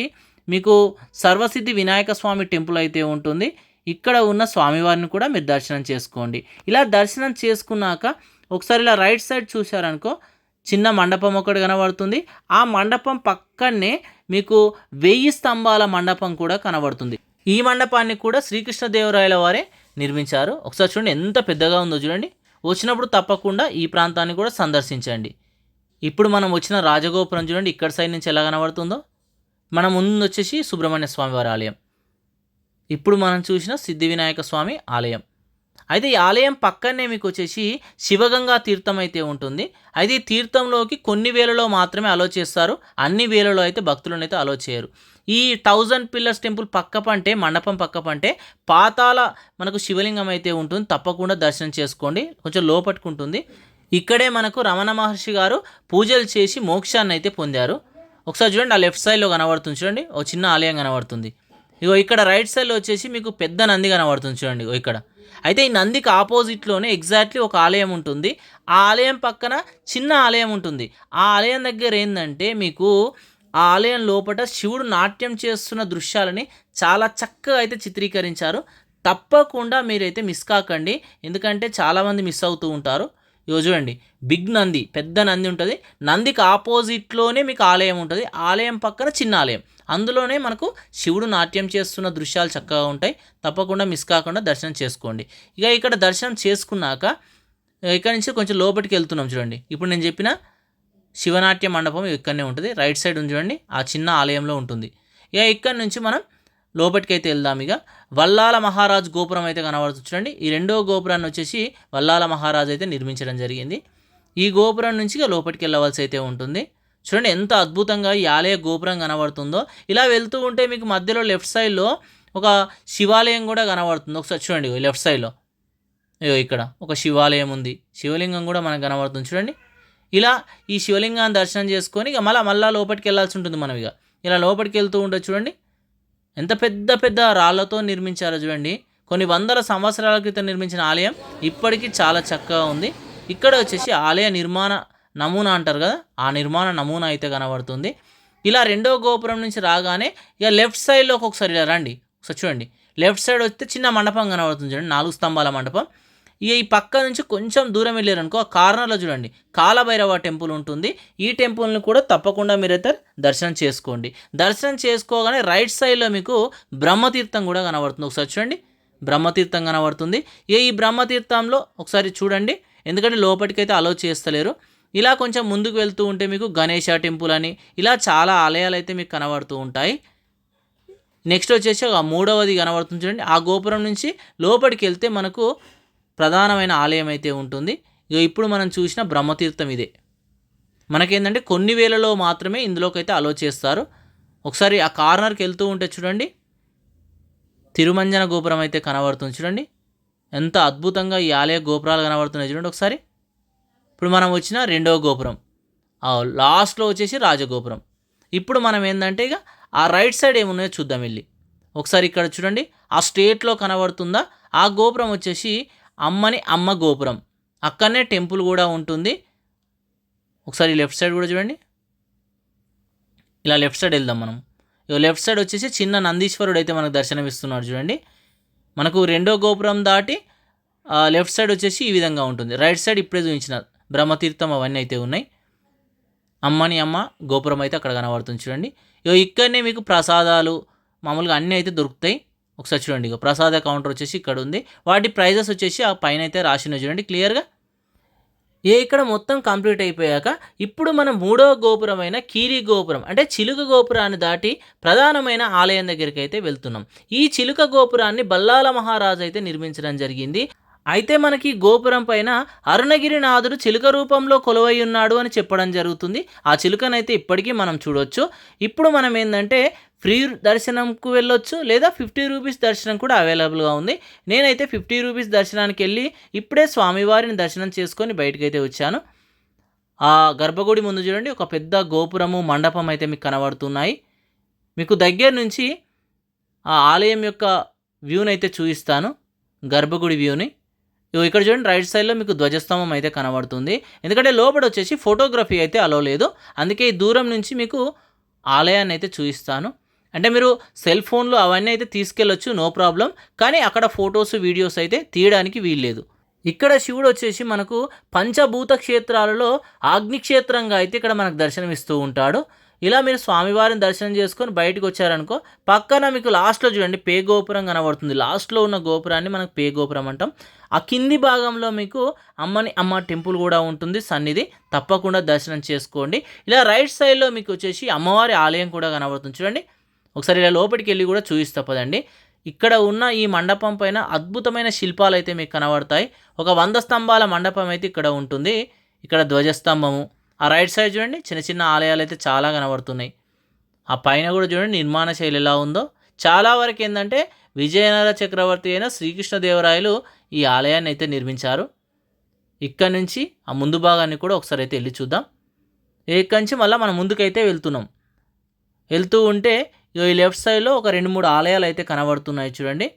మీకు సర్వసిద్ధి వినాయక స్వామి టెంపుల్ అయితే ఉంటుంది. ఇక్కడ ఉన్న స్వామివారిని కూడా మీరు దర్శనం చేసుకోండి. ఇలా దర్శనం చేసుకున్నాక ఒకసారి ఇలా రైట్ సైడ్ చూశారనుకో చిన్న మండపం ఒకటి కనబడుతుంది. ఆ మండపం పక్కనే మీకు వెయ్యి స్తంభాల మండపం కూడా కనబడుతుంది. ఈ మండపాన్ని కూడా శ్రీకృష్ణదేవరాయల వారే నిర్మించారు. ఒకసారి చూడండి ఎంత పెద్దగా ఉందో చూడండి. వచ్చినప్పుడు తప్పకుండా ఈ ప్రాంతాన్ని కూడా సందర్శించండి. ఇప్పుడు మనం వచ్చిన రాజగోపురం చూడండి ఇక్కడ సైడ్ నుంచి ఎలా కనబడుతుందో. మన ముందు వచ్చేసి సుబ్రహ్మణ్య స్వామి వారి ఆలయం. ఇప్పుడు మనం చూసిన సిద్ధి వినాయక స్వామి ఆలయం. అయితే ఈ ఆలయం పక్కనే మీకు వచ్చేసి శివగంగా తీర్థం అయితే ఉంటుంది. అయితే ఈ తీర్థంలోకి కొన్ని వేలలో మాత్రమే అలో చేస్తారు. అన్ని వేలలో అయితే భక్తులను అయితే అలో చేయరు. ఈ థౌజండ్ పిల్లర్స్ టెంపుల్ పక్క పంటే మండపం పక్క పంటే పాతాల మనకు శివలింగం అయితే ఉంటుంది. తప్పకుండా దర్శనం చేసుకోండి. కొంచెం లోపట్టుకుంటుంది. ఇక్కడే మనకు రమణ మహర్షి గారు పూజలు చేసి మోక్షాన్ని అయితే పొందారు. ఒకసారి చూడండి ఆ లెఫ్ట్ సైడ్లో కనబడుతుంది చూడండి. ఓ చిన్న ఆలయం కనబడుతుంది. ఇగో ఇక్కడ రైట్ సైడ్లో వచ్చేసి మీకు పెద్ద నంది కనబడుతుంది చూడండి. ఇగో ఇక్కడ. అయితే ఈ నందికి ఆపోజిట్లోనే ఎగ్జాక్ట్లీ ఒక ఆలయం ఉంటుంది. ఆ ఆలయం పక్కన చిన్న ఆలయం ఉంటుంది. ఆ ఆలయం దగ్గర ఏంటంటే మీకు ఆ ఆలయం లోపల శివుడు నాట్యం చేస్తున్న దృశ్యాలని చాలా చక్కగా అయితే చిత్రీకరించారు. తప్పకుండా మీరైతే మిస్ కాకండి. ఎందుకంటే చాలామంది మిస్ అవుతూ ఉంటారు. ఇగో చూడండి బిగ్ నంది పెద్ద నంది ఉంటుంది. నందికి ఆపోజిట్లోనే మీకు ఆలయం ఉంటుంది. ఆలయం పక్కన చిన్న ఆలయం. అందులోనే మనకు శివుడు నాట్యం చేస్తున్న దృశ్యాలు చక్కగా ఉంటాయి. తప్పకుండా మిస్ కాకుండా దర్శనం చేసుకోండి. ఇక ఇక్కడ దర్శనం చేసుకున్నాక ఇక్కడ నుంచి కొంచెం లోపలికి వెళ్తున్నాం చూడండి. ఇప్పుడు నేను చెప్పిన శివనాట్య మండపం ఇక్కడనే ఉంటుంది. రైట్ సైడ్ ఉంది చూడండి. ఆ చిన్న ఆలయంలో ఉంటుంది. ఇక ఇక్కడ నుంచి మనం లోపలికి అయితే వెళ్దాం ఇక. వల్లాల మహారాజ్ గోపురం అయితే కనబడుతుంది చూడండి. ఈ రెండో గోపురాన్ని వచ్చేసి వల్లాల మహారాజ్ అయితే నిర్మించడం జరిగింది. ఈ గోపురం నుంచి ఇక లోపలికి వెళ్ళవలసి అయితే ఉంటుంది. చూడండి ఎంత అద్భుతంగా ఈ ఆలయ గోపురం కనబడుతుందో. ఇలా వెళ్తూ ఉంటే మీకు మధ్యలో లెఫ్ట్ సైడ్లో ఒక శివాలయం కూడా కనబడుతుంది. ఒకసారి చూడండి లెఫ్ట్ సైడ్లో అయ్యో ఇక్కడ ఒక శివాలయం ఉంది. శివలింగం కూడా మనకు కనబడుతుంది. చూడండి ఇలా ఈ శివలింగాన్ని దర్శనం చేసుకొని ఇక మళ్ళీ మళ్ళీ లోపలికి వెళ్ళాల్సి ఉంటుంది మనం ఇక. ఇలా లోపలికి వెళ్తూ ఉంటే చూడండి ఎంత పెద్ద పెద్ద రాళ్ళతో నిర్మించారో చూడండి. కొన్ని వందల సంవత్సరాల క్రితం నిర్మించిన ఆలయం ఇప్పటికీ చాలా చక్కగా ఉంది. ఇక్కడ వచ్చేసి ఆలయ నిర్మాణ నమూనా అంటారు కదా ఆ నిర్మాణ నమూనా అయితే కనబడుతుంది. ఇలా రెండో గోపురం నుంచి రాగానే ఇక లెఫ్ట్ సైడ్లోకి ఒకసారి ఇలా రండి ఒకసారి చూడండి. లెఫ్ట్ సైడ్ వస్తే చిన్న మండపం కనబడుతుంది చూడండి నాలుగు స్తంభాల మండపం. ఇక ఈ పక్క నుంచి కొంచెం దూరం వెళ్ళారనుకో ఆ కార్నర్లో చూడండి కాలభైరవ టెంపుల్ ఉంటుంది. ఈ టెంపుల్ని కూడా తప్పకుండా మీరైతే దర్శనం చేసుకోండి. దర్శనం చేసుకోగానే రైట్ సైడ్లో మీకు బ్రహ్మతీర్థం కూడా కనబడుతుంది. ఒకసారి చూడండి బ్రహ్మతీర్థం కనబడుతుంది. ఏ ఈ బ్రహ్మతీర్థంలో ఒకసారి చూడండి ఎందుకంటే లోపలికైతే అలో చేస్తలేరు. ఇలా కొంచెం ముందుకు వెళ్తూ ఉంటే మీకు గణేష టెంపుల్ అని ఇలా చాలా ఆలయాలు అయితే మీకు కనబడుతూ ఉంటాయి. నెక్స్ట్ వచ్చేసి ఒక మూడవది కనబడుతుంది చూడండి. ఆ గోపురం నుంచి లోపలికి వెళ్తే మనకు ప్రధానమైన ఆలయం అయితే ఉంటుంది. ఇక ఇప్పుడు మనం చూసిన బ్రహ్మతీర్థం ఇదే. మనకేంటంటే కొన్ని వేలలో మాత్రమే ఇందులోకి అయితే అలో చేస్తారు. ఒకసారి ఆ కార్నర్కి వెళ్తూ ఉంటే చూడండి. తిరుమంజన గోపురం అయితే కనబడుతుంది చూడండి. ఎంత అద్భుతంగా ఈ ఆలయ గోపురాలు కనబడుతున్నాయి చూడండి ఒకసారి. ఇప్పుడు మనం వచ్చిన రెండవ గోపురం. లాస్ట్లో వచ్చేసి రాజగోపురం. ఇప్పుడు మనం ఏంటంటే ఇక ఆ రైట్ సైడ్ ఏమున్నాయో చూద్దాం వెళ్ళి. ఒకసారి ఇక్కడ చూడండి. ఆ స్టేట్లో కనబడుతుందా? ఆ గోపురం వచ్చేసి అమ్మని అమ్మ గోపురం. అక్కడనే టెంపుల్ కూడా ఉంటుంది. ఒకసారి లెఫ్ట్ సైడ్ కూడా చూడండి. ఇలా లెఫ్ట్ సైడ్ వెళ్దాం మనం. ఇక లెఫ్ట్ సైడ్ వచ్చేసి చిన్న నందీశ్వరుడు అయితే మనకు దర్శనం ఇస్తున్నాడు చూడండి. మనకు రెండో గోపురం దాటి లెఫ్ట్ సైడ్ వచ్చేసి ఈ విధంగా ఉంటుంది. రైట్ సైడ్ ఇప్పుడే చూపించిన. బ్రహ్మతీర్థం అవన్నీ అయితే ఉన్నాయి. అమ్మని అమ్మ గోపురం అయితే అక్కడ కనబడుతుంది చూడండి. ఇక ఇక్కడనే మీకు ప్రసాదాలు మామూలుగా అన్నీ అయితే దొరుకుతాయి. ఒకసారి చూడండి ఇక ప్రసాద కౌంటర్ వచ్చేసి ఇక్కడ ఉంది. వాటి ప్రైజెస్ వచ్చేసి ఆ పైన అయితే రాసిన చూడండి క్లియర్గా ఏ ఇక్కడ మొత్తం కంప్లీట్ అయిపోయాక ఇప్పుడు మనం మూడవ గోపురమైన కీరి గోపురం అంటే చిలుక గోపురాన్ని దాటి ప్రధానమైన ఆలయం దగ్గరికి అయితే వెళ్తున్నాం. ఈ చిలుక గోపురాన్ని బల్లాల మహారాజు అయితే నిర్మించడం జరిగింది. అయితే మనకి గోపురం పైన అరుణగిరినాథుడు చిలుక రూపంలో కొలువై ఉన్నాడు అని చెప్పడం జరుగుతుంది. ఆ చిలుకనైతే ఇప్పటికీ మనం చూడొచ్చు. ఇప్పుడు మనం ఏంటంటే ఫ్రీ దర్శనంకు వెళ్ళొచ్చు లేదా ఫిఫ్టీ రూపీస్ దర్శనం కూడా అవైలబుల్గా ఉంది. నేనైతే ఫిఫ్టీ రూపీస్ దర్శనానికి వెళ్ళి ఇప్పుడే స్వామివారిని దర్శనం చేసుకొని బయటకు అయితే వచ్చాను. ఆ గర్భగుడి ముందు చూడండి ఒక పెద్ద గోపురము మండపం అయితే మీకు కనబడుతున్నాయి. మీకు దగ్గర నుంచి ఆ ఆలయం యొక్క వ్యూని అయితే చూపిస్తాను. గర్భగుడి వ్యూని. ఇక్కడ చూడండి రైట్ సైడ్లో మీకు ధ్వజస్తంభం అయితే కనబడుతుంది. ఎందుకంటే లోపల వచ్చేసి ఫోటోగ్రఫీ అయితే అలో లేదు. అందుకే ఈ దూరం నుంచి మీకు ఆలయాన్ని అయితే చూపిస్తాను. అంటే మీరు సెల్ ఫోన్లు అవన్నీ అయితే తీసుకెళ్ళొచ్చు నో ప్రాబ్లం కానీ అక్కడ ఫొటోస్ వీడియోస్ అయితే తీయడానికి వీల్లేదు. ఇక్కడ శివుడు వచ్చేసి మనకు పంచభూత క్షేత్రాలలో అగ్నిక్షేత్రంగా అయితే ఇక్కడ మనకు దర్శనం ఇస్తూ ఉంటాడు. ఇలా మీరు స్వామివారిని దర్శనం చేసుకొని బయటకు వచ్చారనుకో పక్కన మీకు లాస్ట్లో చూడండి పే గోపురం కనబడుతుంది. లాస్ట్లో ఉన్న గోపురాన్ని మనకు పే గోపురం అంటాం. ఆ కింది భాగంలో మీకు అమ్మని అమ్మ టెంపుల్ కూడా ఉంటుంది. సన్నిధి తప్పకుండా దర్శనం చేసుకోండి. ఇలా రైట్ సైడ్లో మీకు వచ్చేసి అమ్మవారి ఆలయం కూడా కనబడుతుంది. చూడండి ఒకసారి ఇలా లోపలికి వెళ్ళి కూడా చూపిస్తప్పదండి ఇక్కడ ఉన్న ఈ మండపం పైన అద్భుతమైన శిల్పాలు అయితే మీకు కనబడతాయి. ఒక వంద స్తంభాల మండపం అయితే ఇక్కడ ఉంటుంది. ఇక్కడ ధ్వజస్తంభము ఆ రైట్ సైడ్ చూడండి చిన్న చిన్న ఆలయాలు అయితే చాలా కనబడుతున్నాయి. ఆ పైన కూడా చూడండి నిర్మాణ శైలి ఎలా ఉందో. చాలా వరకు ఏంటంటే విజయనగర చక్రవర్తి అయిన శ్రీకృష్ణదేవరాయలు ఈ ఆలయాన్ని అయితే నిర్మించారు. ఇక్కడ నుంచి ఆ ముందు భాగాన్ని కూడా ఒకసారి అయితే వెళ్ళి చూద్దాం. ఇక్కడి నుంచి మళ్ళీ మనం ముందుకైతే వెళ్తున్నాం. వెళ్తూ ఉంటే ఇగో ఈ లెఫ్ట్ సైడ్లో ఒక రెండు మూడు ఆలయాలు అయితే కనబడుతున్నాయి చూడండి.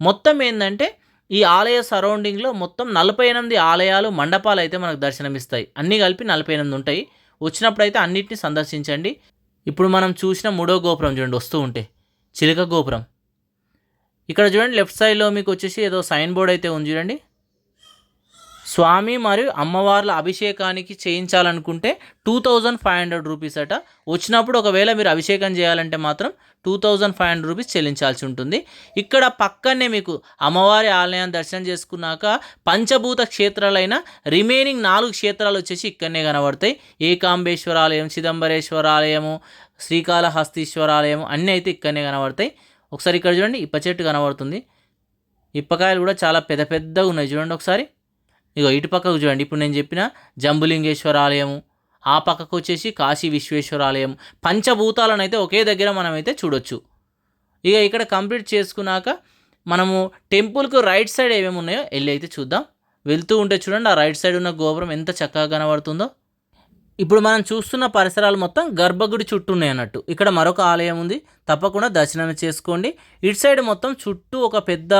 మొత్తం ఏంటంటే ఈ ఆలయ సరౌండింగ్లో మొత్తం నలభై ఎనిమిది ఆలయాలు మండపాలు అయితే మనకు దర్శనమిస్తాయి. అన్నీ కలిపి నలభై ఎనిమిది ఉంటాయి. వచ్చినప్పుడు అయితే అన్నిటిని సందర్శించండి. ఇప్పుడు మనం చూసిన మూడో గోపురం చూడండి వస్తూ ఉంటే. చిలుక గోపురం. ఇక్కడ చూడండి లెఫ్ట్ సైడ్లో మీకు వచ్చేసి ఏదో సైన్ బోర్డ్ అయితే ఉంది చూడండి. స్వామి మరియు అమ్మవార్ల అభిషేకానికి చేయించాలనుకుంటే two thousand five hundred rupees అట. వచ్చినప్పుడు ఒకవేళ మీరు అభిషేకం చేయాలంటే మాత్రం two thousand five hundred rupees చెల్లించాల్సి ఉంటుంది. ఇక్కడ పక్కనే మీకు అమ్మవారి ఆలయాన్ని దర్శనం చేసుకున్నాక పంచభూత క్షేత్రాలైన రిమైనింగ్ నాలుగు క్షేత్రాలు వచ్చేసి ఇక్కడనే కనబడతాయి. ఏకాంబేశ్వర ఆలయం చిదంబరేశ్వర ఆలయము శ్రీకాళహస్తీశ్వర ఆలయం అన్నీ అయితే ఇక్కడనే కనబడతాయి. ఒకసారి ఇక్కడ చూడండి ఇప్ప చెట్టు కనబడుతుంది. ఇప్పకాయలు కూడా చాలా పెద్ద పెద్దగా ఉన్నాయి. చూడండి ఒకసారి. ఇగో ఇటు పక్కకు చూడండి. ఇప్పుడు నేను చెప్పిన జంబులింగేశ్వర ఆలయము ఆ పక్కకు వచ్చేసి కాశీ విశ్వేశ్వర ఆలయం పంచభూతాలను అయితే ఒకే దగ్గర మనమైతే చూడొచ్చు. ఇక ఇక్కడ కంప్లీట్ చేసుకున్నాక మనము టెంపుల్కు రైట్ సైడ్ ఏమేమి ఉన్నాయో వెళ్ళి అయితే చూద్దాం. వెళ్తూ ఉంటే చూడండి ఆ రైట్ సైడ్ ఉన్న గోపురం ఎంత చక్కగా కనబడుతుందో. ఇప్పుడు మనం చూస్తున్న పరిసరాలు మొత్తం గర్భగుడి చుట్టూ ఉన్నాయి అన్నట్టు. ఇక్కడ మరొక ఆలయం ఉంది. తప్పకుండా దర్శనం చేసుకోండి. ఇటు సైడ్ మొత్తం చుట్టూ ఒక పెద్ద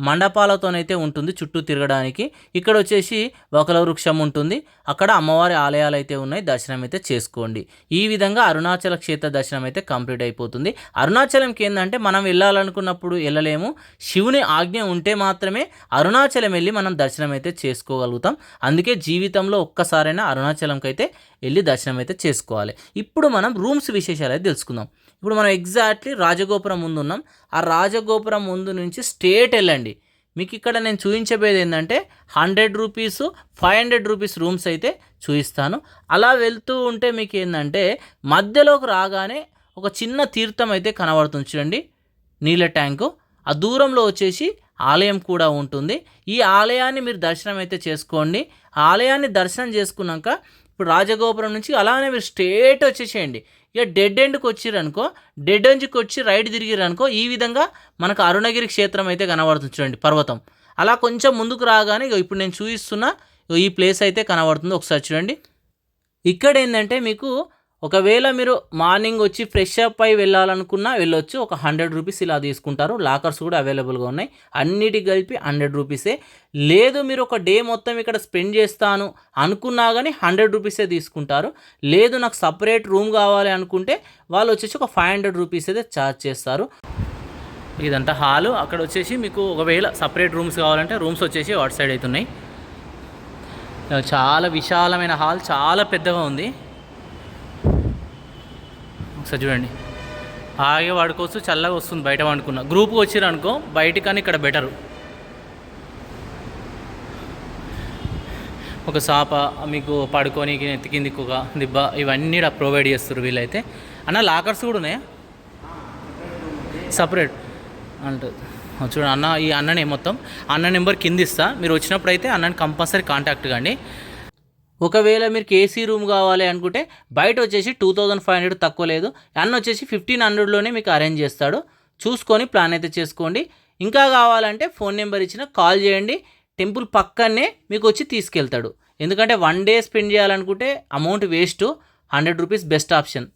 మండపాలతోనైతే ఉంటుంది చుట్టూ తిరగడానికి. ఇక్కడ వచ్చేసి ఒకల వృక్షం ఉంటుంది. అక్కడ అమ్మవారి ఆలయాలు అయితే ఉన్నాయి. దర్శనం అయితే చేసుకోండి. ఈ విధంగా అరుణాచల క్షేత్ర దర్శనం అయితే కంప్లీట్ అయిపోతుంది. అరుణాచలంకి ఏంటంటే మనం వెళ్ళాలనుకున్నప్పుడు వెళ్ళలేము. శివుని ఆజ్ఞ ఉంటే మాత్రమే అరుణాచలం వెళ్ళి మనం దర్శనం అయితే చేసుకోగలుగుతాం. అందుకే జీవితంలో ఒక్కసారైనా అరుణాచలంకి అయితే వెళ్ళి దర్శనం అయితే చేసుకోవాలి. ఇప్పుడు మనం రూమ్స్ విశేషాలు అయితే తెలుసుకుందాం. ఇప్పుడు మనం ఎగ్జాక్ట్లీ రాజగోపురం ముందు ఉన్నాం. ఆ రాజగోపురం ముందు నుంచి స్టేట్ వెళ్ళండి. మీకు ఇక్కడ నేను చూపించబోయేది ఏంటంటే hundred rupees five hundred rupees rooms అయితే చూపిస్తాను. అలా వెళ్తూ ఉంటే మీకు ఏంటంటే మధ్యలోకి రాగానే ఒక చిన్న తీర్థం అయితే కనబడుతుంది చూడండి. నీళ్ళ ట్యాంకు. ఆ దూరంలో వచ్చేసి ఆలయం కూడా ఉంటుంది. ఈ ఆలయాన్ని మీరు దర్శనం అయితే చేసుకోండి. ఆలయాన్ని దర్శనం చేసుకున్నాక ఇప్పుడు రాజగోపురం నుంచి అలానే మీరు స్ట్రేట్ వచ్చేసేయండి. ఇక డెడ్ ఎండ్కి వచ్చిరనుకో డెడ్ ఎండ్కి వచ్చి రైట్ తిరిగిరనుకో ఈ విధంగా మనకు అరుణగిరి క్షేత్రం అయితే కనబడుతుంది చూడండి పర్వతం. అలా కొంచెం ముందుకు రాగానే ఇగో ఇప్పుడు నేను చూపిస్తున్న ఈ ప్లేస్ అయితే కనబడుతుంది ఒకసారి చూడండి. ఇక్కడ ఏంటంటే మీకు ఒకవేళ మీరు మార్నింగ్ వచ్చి ఫ్రెష్ అప్ అయి వెళ్ళాలనుకున్నా వెళ్ళొచ్చు. ఒక హండ్రెడ్ రూపీస్ ఇలా తీసుకుంటారు. లాకర్స్ కూడా అవైలబుల్గా ఉన్నాయి. అన్నిటి కలిపి హండ్రెడ్ రూపీసే. లేదు మీరు ఒక డే మొత్తం ఇక్కడ స్పెండ్ చేస్తాను అనుకున్నా కానీ హండ్రెడ్ రూపీసే తీసుకుంటారు. లేదు నాకు సపరేట్ రూమ్ కావాలి అనుకుంటే వాళ్ళు వచ్చేసి ఒక ఫైవ్ హండ్రెడ్ రూపీస్ అయితే ఛార్జ్ చేస్తారు. ఇదంతా హాలు. అక్కడ వచ్చేసి మీకు ఒకవేళ సపరేట్ రూమ్స్ కావాలంటే రూమ్స్ వచ్చేసి వాట్ సైడ్ అవుతున్నాయి చాలా విశాలమైన హాల్. చాలా పెద్దగా ఉంది. ఒకసారి చూడండి. ఆగే వాడుకోవచ్చు చల్లగా వస్తుంది బయట వండుకున్న. గ్రూప్కి వచ్చారు అనుకో బయట కానీ ఇక్కడ బెటరు ఒక సాప మీకు పడుకొని నెత్తి కిందికి దిబ్బ ఇవన్నీ ప్రొవైడ్ చేస్తారు వీళ్ళైతే. అన్న లాకర్స్ కూడా ఉన్నాయా? సపరేట్ అంటే. చూడండి అన్న ఈ అన్ననే మొత్తం. అన్న నెంబర్ కింద ఇస్తా. మీరు వచ్చినప్పుడు అయితే అన్నని కంపల్సరీ కాంటాక్ట్ కండి. ఒకవేళ మీరు ఏసీ రూమ్ కావాలి అనుకుంటే బయట వచ్చేసి టూ థౌజండ్ ఫైవ్ హండ్రెడ్ తక్కువ లేదు. అన్న వచ్చేసి ఫిఫ్టీన్ హండ్రెడ్లోనే మీకు అరేంజ్ చేస్తాడు. చూసుకొని ప్లాన్ అయితే చేసుకోండి. ఇంకా కావాలంటే ఫోన్ నెంబర్ ఇచ్చిన కాల్ చేయండి. టెంపుల్ పక్కనే మీకు వచ్చి తీసుకెళ్తాడు. ఎందుకంటే వన్ డే స్పెండ్ చేయాలనుకుంటే amount waste. Hundred rupees best option.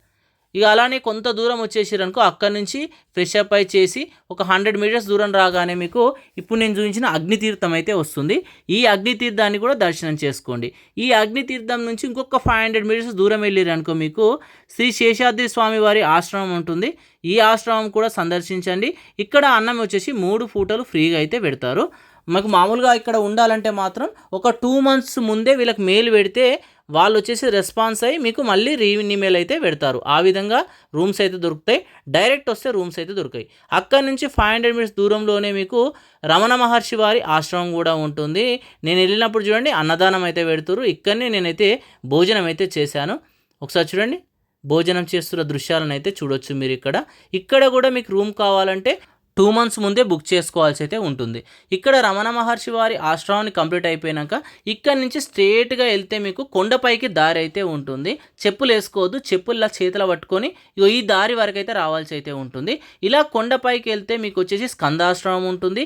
ఇక అలానే కొంత దూరం వచ్చేసారనుకో అక్కడి నుంచి ఫ్రెష్ అప్ అయి చేసి ఒక హండ్రెడ్ మీటర్స్ దూరం రాగానే మీకు ఇప్పుడు నేను చూపించిన అగ్నితీర్థం అయితే వస్తుంది. ఈ అగ్నితీర్థాన్ని కూడా దర్శనం చేసుకోండి. ఈ అగ్నితీర్థం నుంచి ఇంకొక ఫైవ్ హండ్రెడ్ మీటర్స్ దూరం వెళ్ళారనుకో మీకు శ్రీ శేషాద్రి స్వామి వారి ఆశ్రమం ఉంటుంది. ఈ ఆశ్రమం కూడా సందర్శించండి. ఇక్కడ అన్నం వచ్చేసి మూడు పూటలు ఫ్రీగా అయితే పెడతారు. మాకు మామూలుగా ఇక్కడ ఉండాలంటే మాత్రం ఒక టూ మంత్స్ ముందే వీళ్ళకి మెయిల్ పెడితే వాళ్ళు వచ్చేసి రెస్పాన్స్ అయ్యి మీకు మళ్ళీ రీఇమెయిల్ అయితే పెడతారు. ఆ విధంగా రూమ్స్ అయితే దొరుకుతాయి. డైరెక్ట్ వస్తే రూమ్స్ అయితే దొరుకుతాయి. అక్కడి నుంచి ఫైవ్ హండ్రెడ్ మీటర్స్ దూరంలోనే మీకు రమణ మహర్షి వారి ఆశ్రమం కూడా ఉంటుంది. నేను వెళ్ళినప్పుడు చూడండి అన్నదానం అయితే పెడుతురు ఇక్కడనే నేనైతే భోజనం అయితే చేశాను. ఒకసారి చూడండి భోజనం చేస్తున్న దృశ్యాలను అయితే చూడొచ్చు మీరు ఇక్కడ. ఇక్కడ కూడా మీకు రూమ్ కావాలంటే టూ మంత్స్ ముందే బుక్ చేసుకోవాల్సి అయితే ఉంటుంది. ఇక్కడ రమణ మహర్షి వారి ఆశ్రమాన్ని కంప్లీట్ అయిపోయినాక ఇక్కడ నుంచి స్ట్రేట్గా వెళ్తే మీకు కొండపైకి దారి అయితే ఉంటుంది. చెప్పులు వేసుకోవద్దు చెప్పుల్లా చేతిలో పట్టుకొని ఈ దారి వరకు అయితే రావాల్సి అయితే ఉంటుంది. ఇలా కొండపైకి వెళ్తే మీకు వచ్చేసి స్కందాశ్రమం ఉంటుంది.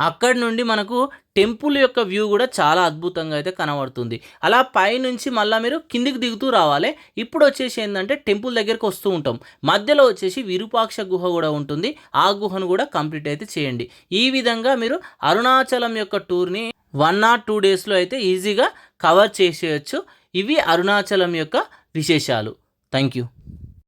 అక్కడి నుండి మనకు టెంపుల్ యొక్క వ్యూ కూడా చాలా అద్భుతంగా అయితే కనబడుతుంది. అలా పైనుంచి మళ్ళీ మీరు కిందికి దిగుతూ రావాలి. ఇప్పుడు వచ్చేసి ఏంటంటే టెంపుల్ దగ్గరికి వస్తూ ఉంటాం. మధ్యలో వచ్చేసి విరూపాక్ష గుహ కూడా ఉంటుంది. ఆ గుహను కూడా కంప్లీట్ అయితే చేయండి. ఈ విధంగా మీరు అరుణాచలం యొక్క టూర్ని వన్ ఆర్ టూ డేస్లో అయితే ఈజీగా కవర్ చేసేయచ్చు. ఇవి అరుణాచలం యొక్క విశేషాలు. Thank you